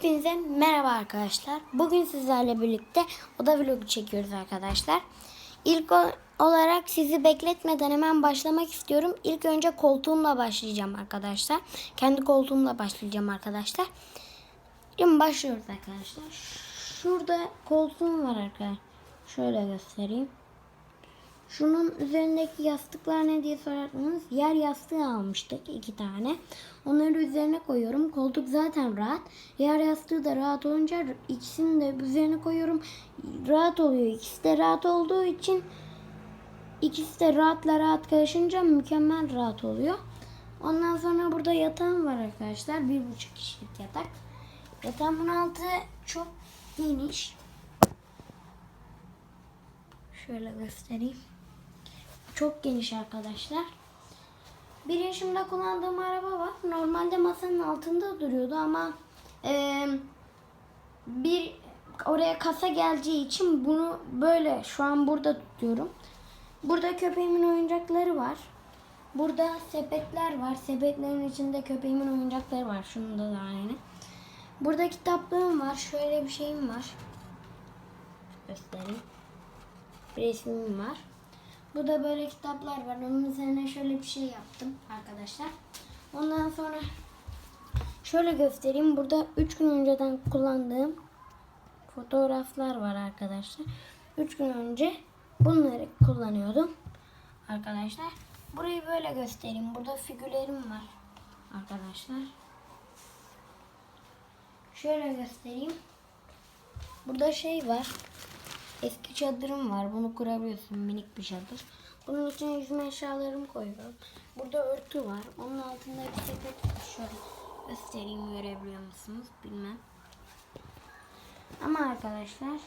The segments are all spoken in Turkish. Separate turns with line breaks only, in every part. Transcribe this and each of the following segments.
Hepinize merhaba arkadaşlar. Bugün sizlerle birlikte oda vlogu çekiyoruz arkadaşlar. İlk olarak sizi bekletmeden hemen başlamak istiyorum. İlk önce koltuğumla başlayacağım arkadaşlar. Kendi koltuğumla başlayacağım arkadaşlar. Şimdi başlıyoruz arkadaşlar. Şurada koltuğum var arkadaşlar. Şöyle göstereyim. Şunun üzerindeki yastıklar ne diye sorarsanız yer yastığı almıştık iki tane. Onları üzerine koyuyorum. Koltuk zaten rahat. Yer yastığı da rahat olunca ikisini de üzerine koyuyorum. Rahat oluyor. İkisi de rahat olduğu için ikisi de rahatla rahat karışınca mükemmel rahat oluyor. Ondan sonra burada yatağım var arkadaşlar. Bir buçuk kişilik yatak. Yatağımın altı çok geniş. Şöyle göstereyim. Çok geniş arkadaşlar. Bir yaşımda kullandığım araba var. Normalde masanın altında duruyordu ama e, bir oraya kasa geleceği için bunu böyle şu an burada tutuyorum. Burada köpeğimin oyuncakları var. Burada sepetler var. Sepetlerin içinde köpeğimin oyuncakları var. Şunda da aynı. Burada kitaplığım var. Şöyle bir şeyim var. Göstereyim. Bir resmim var. Burada böyle kitaplar var. Onun üzerine şöyle bir şey yaptım arkadaşlar. Ondan sonra şöyle göstereyim. Burada 3 gün önceden kullandığım fotoğraflar var arkadaşlar. 3 gün önce bunları kullanıyordum arkadaşlar. Burayı böyle göstereyim. Burada figürlerim var arkadaşlar. Şöyle göstereyim. Burada şey var. Eski çadırım var. Bunu kurabiliyorsun. Minik bir çadır. Bunun içine yüzme eşyalarımı koyuyorum. Burada örtü var. Onun altında bir sepet. Şöyle göstereyim görebiliyor musunuz? Bilmem. Ama arkadaşlar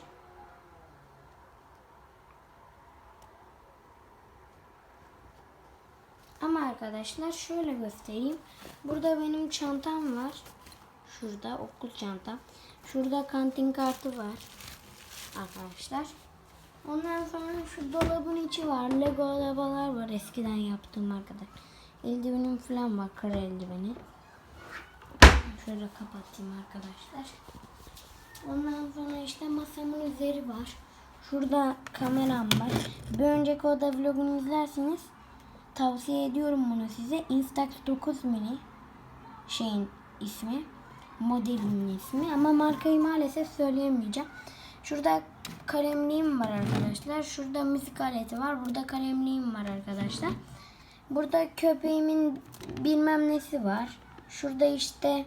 Ama arkadaşlar şöyle göstereyim. Burada benim çantam var. Şurada okul çantam. Şurada kantin kartı var arkadaşlar. Ondan sonra şu dolabın içi var. Lego arabalar var. Eskiden yaptığım arkadaş. Eldivenim falan var. Kır eldiveni. Şöyle kapatayım arkadaşlar. Ondan sonra işte masamın üzeri var. Şurada kameram var. Bir önceki oda vlogunu izlerseniz tavsiye ediyorum bunu size. Instax 9 mini şeyin ismi. Modelin ismi. Ama markayı maalesef söyleyemeyeceğim. Şurada kalemliğim var arkadaşlar. Şurada müzik aleti var. Burada kalemliğim var arkadaşlar. Burada köpeğimin bilmem nesi var. Şurada işte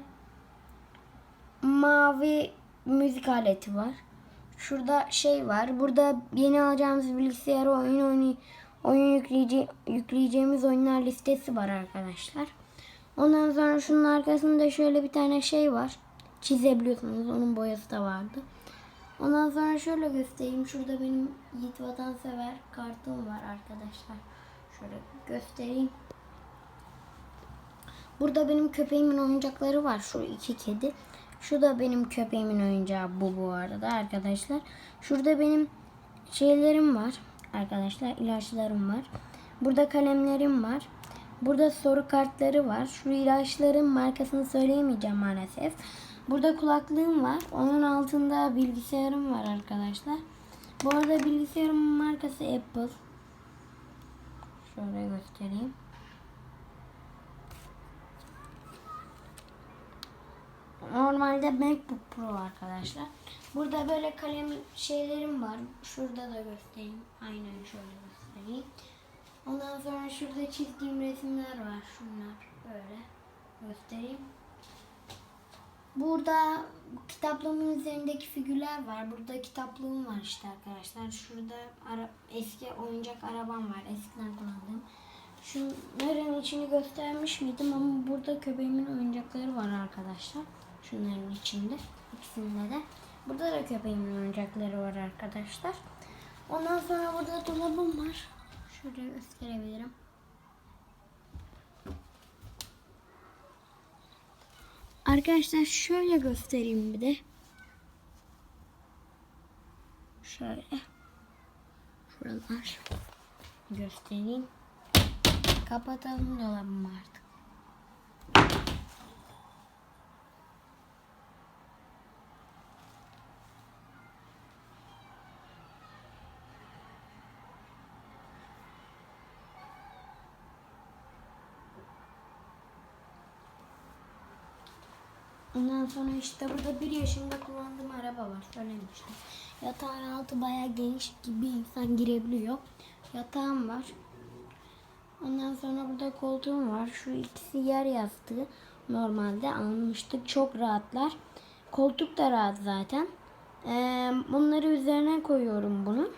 mavi müzik aleti var. Şurada şey var. Burada yeni alacağımız bilgisayara oyun oynay oyun yükleyece yükleyeceğimiz oyunlar listesi var arkadaşlar. Ondan sonra şunun arkasında şöyle bir tane şey var. Çizebiliyorsunuz. Onun boyası da vardı. Ondan sonra şöyle göstereyim. Şurada benim Yiğit Vatansever kartım var arkadaşlar. Şöyle göstereyim. Burada benim köpeğimin oyuncakları var. Şu iki kedi. Şu da benim köpeğimin oyuncağı bu bu arada arkadaşlar. Şurada benim şeylerim var arkadaşlar. ilaçlarım var. Burada kalemlerim var. Burada soru kartları var. Şu ilaçların markasını söyleyemeyeceğim maalesef. Burada kulaklığım var. Onun altında bilgisayarım var arkadaşlar. Bu arada bilgisayarımın markası Apple. Şöyle göstereyim. Normalde MacBook Pro arkadaşlar. Burada böyle kalem şeylerim var. Şurada da göstereyim. Aynen şöyle göstereyim. Ondan sonra şurada çizdiğim resimler var. Şunlar böyle göstereyim. Burada kitaplığımın üzerindeki figürler var. Burada kitaplığım var işte arkadaşlar. Şurada ara, eski oyuncak arabam var. Eskiden kullandığım. Şunların içini göstermiş miydim ama burada köpeğimin oyuncakları var arkadaşlar. Şunların içinde. İkisinde de. Burada da köpeğimin oyuncakları var arkadaşlar. Ondan sonra burada dolabım var. Şöyle gösterebilirim. Arkadaşlar şöyle göstereyim bir de. Şöyle. Şuralar. Göstereyim. Kapatalım dolabımı artık. Ondan sonra işte burada bir yaşında kullandığım araba var. Söylemiştim. Yatağın altı bayağı geniş gibi insan girebiliyor. Yatağım var. Ondan sonra burada koltuğum var. Şu ikisi yer yastığı. Normalde almıştık. Çok rahatlar. Koltuk da rahat zaten. Ee, bunları üzerine koyuyorum bunu.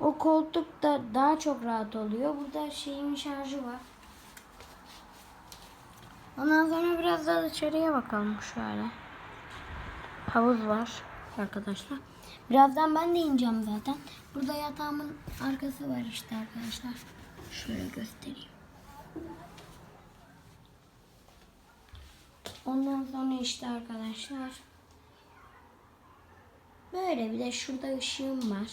O koltuk da daha çok rahat oluyor. Burada şeyin şarjı var. Ondan sonra biraz daha dışarıya bakalım şöyle. Havuz var arkadaşlar. Birazdan ben de ineceğim zaten. Burada yatağımın arkası var işte arkadaşlar. Şöyle göstereyim. Ondan sonra işte arkadaşlar. Böyle bir de şurada ışığım var.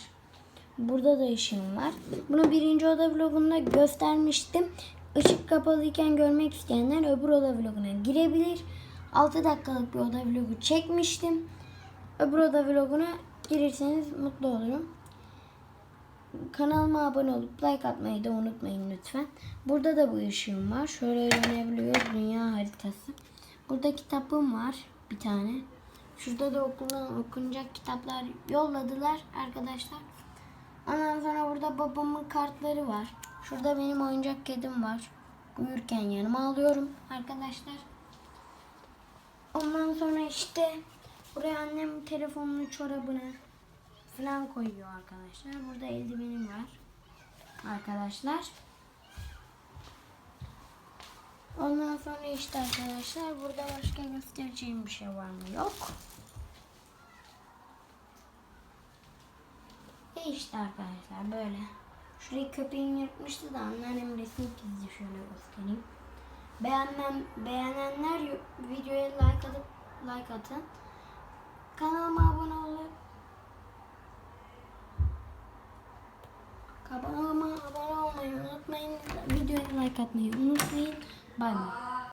Burada da ışığım var. Bunu birinci oda vlogunda göstermiştim. Işık kapalıyken görmek isteyenler öbür oda vloguna girebilir. 6 dakikalık bir oda vlogu çekmiştim. Öbür oda vloguna girirseniz mutlu olurum. Kanalıma abone olup like atmayı da unutmayın lütfen. Burada da bu ışığım var. Şöyle dönebiliyoruz. Dünya haritası. Burada kitabım var bir tane. Şurada da okuldan okunacak kitaplar yolladılar arkadaşlar. Ondan sonra burada babamın kartları var. Şurada benim oyuncak kedim var. Uyurken yanıma alıyorum arkadaşlar. Ondan sonra işte buraya annem telefonunu, çorabını falan koyuyor arkadaşlar. Burada eldivenim var arkadaşlar. Ondan sonra işte arkadaşlar burada başka göstereceğim bir şey var mı? Yok. E işte arkadaşlar böyle. Şurayı köpeğim yırtmıştı da anneannem resim çizdi şöyle göstereyim. Beğenmem, beğenenler videoya like atıp like atın. Kanalıma abone olup Kanalıma abone olmayı unutmayın. Videoya like atmayı unutmayın. Bay bay.